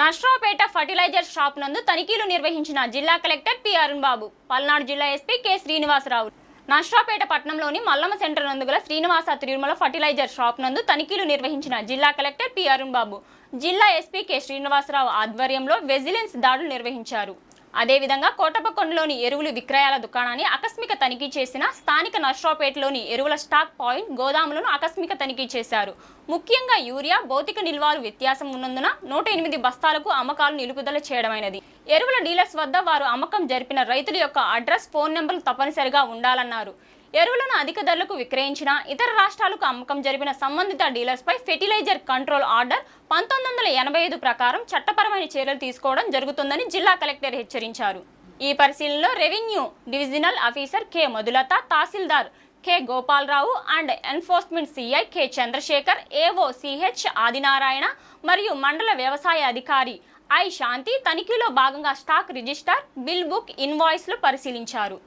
నష్ట్రావుపేట fertiliser shop నందు తనిఖీలు నిర్వహించిన జిల్లా కలెక్టర్ పి అరుణ్ బాబు పల్నాడు జిల్లా ఎస్పీ కె శ్రీనివాసరావు. నష్ట్రావుపేట పట్టణంలోని మల్లమ్మ సెంటర్ నందు గల శ్రీనివాస తిరుమల ఫర్టిలైజర్ షాప్ నందు తనిఖీలు నిర్వహించిన జిల్లా కలెక్టర్ పి అరుణ్ బాబు. జిల్లా ఎస్పీ కె శ్రీనివాసరావు ఆధ్వర్యంలో వెజిలెన్స్ దాడులు నిర్వహించారు. అదేవిధంగా కోటపకొండలోని ఎరువులు విక్రయాల దుకాణాన్ని ఆకస్మిక తనిఖీ చేసిన స్థానిక నర్సరావుపేటలోని ఎరువుల స్టాక్ పాయింట్ గోదాములను ఆకస్మిక తనిఖీ చేశారు. ముఖ్యంగా యూరియా భౌతిక నిల్వలు వ్యత్యాసం ఉన్నందున నూట ఎనిమిది బస్తాలకు అమ్మకాలు నిలుపుదల చేయడమైనది. ఎరువుల డీలర్స్ వద్ద వారు అమ్మకం జరిపిన రైతుల యొక్క అడ్రస్ ఫోన్ నెంబర్లు తప్పనిసరిగా ఉండాలన్నారు. ఎరువులను అధిక ధరలకు విక్రయించిన ఇతర రాష్ట్రాలకు అమ్మకం జరిపిన సంబంధిత డీలర్స్పై ఫెర్టిలైజర్ కంట్రోల్ ఆర్డర్ పంతొమ్మిది వందల ఎనభై ఐదు ప్రకారం చట్టపరమైన చర్యలు తీసుకోవడం జరుగుతుందని జిల్లా కలెక్టర్ హెచ్చరించారు. ఈ పరిశీలనలో revenue divisional officer K. Madhulatha tahsildar K. Gopalarao and enforcement CI K. Chandrasekhar AO CH Adinarayana మరియు మండల వ్యవసాయ అధికారి ఐ. శాంతి తనిఖీలో భాగంగా స్టాక్ రిజిస్టర్ బిల్ బుక్ ఇన్వాయిస్లు పరిశీలించారు.